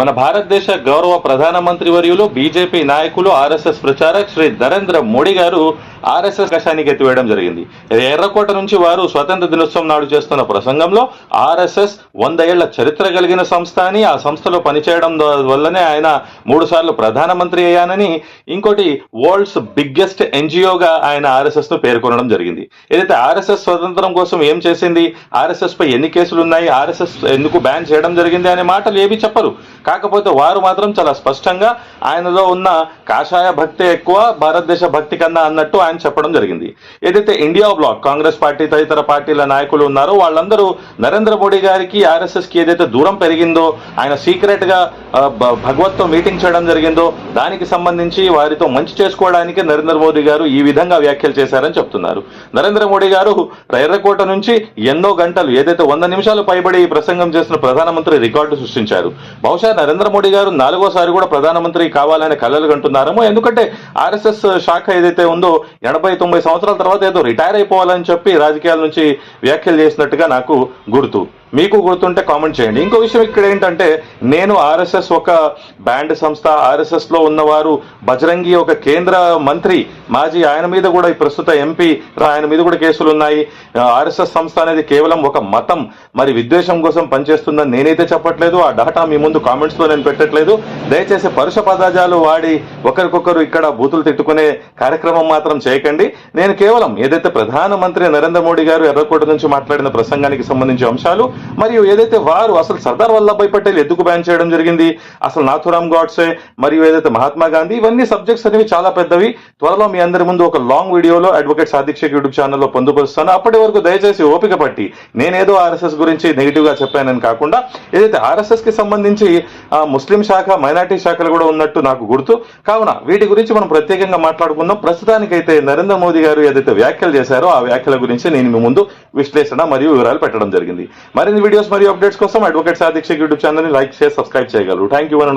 మన భారతదేశ గౌరవ ప్రధానమంత్రి వర్యులు బీజేపీ నాయకులు ఆర్ఎస్ఎస్ ప్రచారక్ శ్రీ నరేంద్ర మోడీ గారు ఆర్ఎస్ఎస్ కషానికి ఎత్తివేయడం జరిగింది. ఎర్రకోట నుంచి వారు స్వతంత్ర దినోత్సవం నాడు చేస్తున్న ప్రసంగంలో ఆర్ఎస్ఎస్ వంద ఏళ్ళ చరిత్ర కలిగిన సంస్థ అని ఆ సంస్థలో పనిచేయడం వల్లనే ఆయన మూడు సార్లు ప్రధానమంత్రి అయ్యానని ఇంకోటి వరల్డ్స్ బిగ్గెస్ట్ ఎన్జిఓగా ఆయన ఆర్ఎస్ఎస్ను పేర్కొనడం జరిగింది. ఏదైతే ఆర్ఎస్ఎస్ స్వతంత్రం కోసం ఏం చేసింది? ఆర్ఎస్ఎస్ పై ఎన్ని కేసులు ఉన్నాయి ఆర్ఎస్ఎస్ ఎందుకు బ్యాన్ చేయడం జరిగింది అనే మాటలు ఏవి చెప్పరు. కాకపోతే వారు మాత్రం చాలా స్పష్టంగా ఆయనలో ఉన్న కాషాయ భక్తే ఎక్కువ భారతదేశ భక్తి కన్నా అన్నట్టు ఆయన చెప్పడం జరిగింది. ఏదైతే ఇండియా బ్లాక్ కాంగ్రెస్ పార్టీ తదితర పార్టీల నాయకులు ఉన్నారో వాళ్ళందరూ నరేంద్ర మోడీ గారికి ఆర్ఎస్ఎస్కి ఏదైతే దూరం పెరిగిందో ఆయన సీక్రెట్గా భగవత్తో మీటింగ్ చేయడం జరిగిందో దానికి సంబంధించి వారితో మంచి చేసుకోవడానికి నరేంద్ర మోదీ గారు ఈ విధంగా వ్యాఖ్యలు చేశారని చెప్తున్నారు. నరేంద్ర మోడీ గారు ఎర్రకోట నుంచి ఎన్నో గంటలు ఏదైతే వంద నిమిషాలు పైబడి ఈ ప్రసంగం చేసిన ప్రధానమంత్రి రికార్డు సృష్టించారు. బహుశా నరేంద్ర మోడీ గారు నాలుగోసారి కూడా ప్రధానమంత్రి కావాలని కలలు కంటున్నారేమో. ఎందుకంటే ఆర్ఎస్ఎస్ శాఖ ఏదైతే ఉందో ఎనభై తొంభై సంవత్సరాల తర్వాత ఏదో రిటైర్ అయిపోవాలని చెప్పి రాజకీయాల నుంచి వ్యాఖ్యలు చేసినట్టుగా నాకు గుర్తు. మీకు గుర్తుంటే కామెంట్ చేయండి. ఇంకో విషయం ఇక్కడ ఏంటంటే నేను ఆర్ఎస్ఎస్ ఒక బ్యాండ్ సంస్థ ఆర్ఎస్ఎస్లో ఉన్నవారు బజరంగి ఒక కేంద్ర మంత్రి మాజీ ఆయన మీద కూడా ఈ ప్రస్తుత ఎంపీ ఆయన మీద కూడా కేసులు ఉన్నాయి ఆర్ఎస్ఎస్ సంస్థ అనేది కేవలం ఒక మతం. మరి విద్వేషం కోసం పనిచేస్తుందని నేనైతే చెప్పట్లేదు. ఆ డాటా మీ ముందు కామెంట్ కామెంట్స్లో నేను పెట్టట్లేదు. దయచేసి పరుష పదాజాలు వాడి ఒకరికొకరు ఇక్కడ బూతులు తిట్టుకునే కార్యక్రమం మాత్రం చేయకండి. నేను కేవలం ఏదైతే ప్రధానమంత్రి నరేంద్ర మోడీ గారు ఎర్రకోట నుంచి మాట్లాడిన ప్రసంగానికి సంబంధించిన అంశాలు మరియు ఏదైతే వారు అసలు సర్దార్ వల్లభాయ్ పటేల్ ఎందుకు బ్యాన్ చేయడం జరిగింది అసలు నాథురామ్ గాడ్సే మరియు ఏదైతే మహాత్మా గాంధీ ఇవన్నీ సబ్జెక్ట్స్ అనేవి చాలా పెద్దవి. త్వరలో మీ అందరి ముందు ఒక లాంగ్ వీడియోలో అడ్వకేట్ సాదిక్ యూట్యూబ్ ఛానల్లో పొందుపరుస్తాను. అప్పటి వరకు దయచేసి ఓపిక పట్టి నేనేదో ఆర్ఎస్ఎస్ గురించి నెగిటివ్గా చెప్పానని కాకుండా ఏదైతే ఆర్ఎస్ఎస్కి సంబంధించి ముస్లిం శాఖ మైనార్టీ శాఖలు కూడా ఉన్నట్టు నాకు గుర్తు. కావున వీటి గురించి మనం ప్రత్యేకంగా మాట్లాడుకుందాం. ప్రస్తుతానికైతే నరేంద్ర మోదీ గారు ఏదైతే వ్యాఖ్యలు చేశారో ఆ వ్యాఖ్యల గురించి నేను మీ ముందు విశ్లేషణ మరియు వివరాలు పెట్టడం జరిగింది. మరిన్ని వీడియోస్ మరియు అప్డేట్స్ కోసం advocate Sadiq YouTube channel like చేసి సబ్స్క్రైబ్ చేయగలరు. Thank you and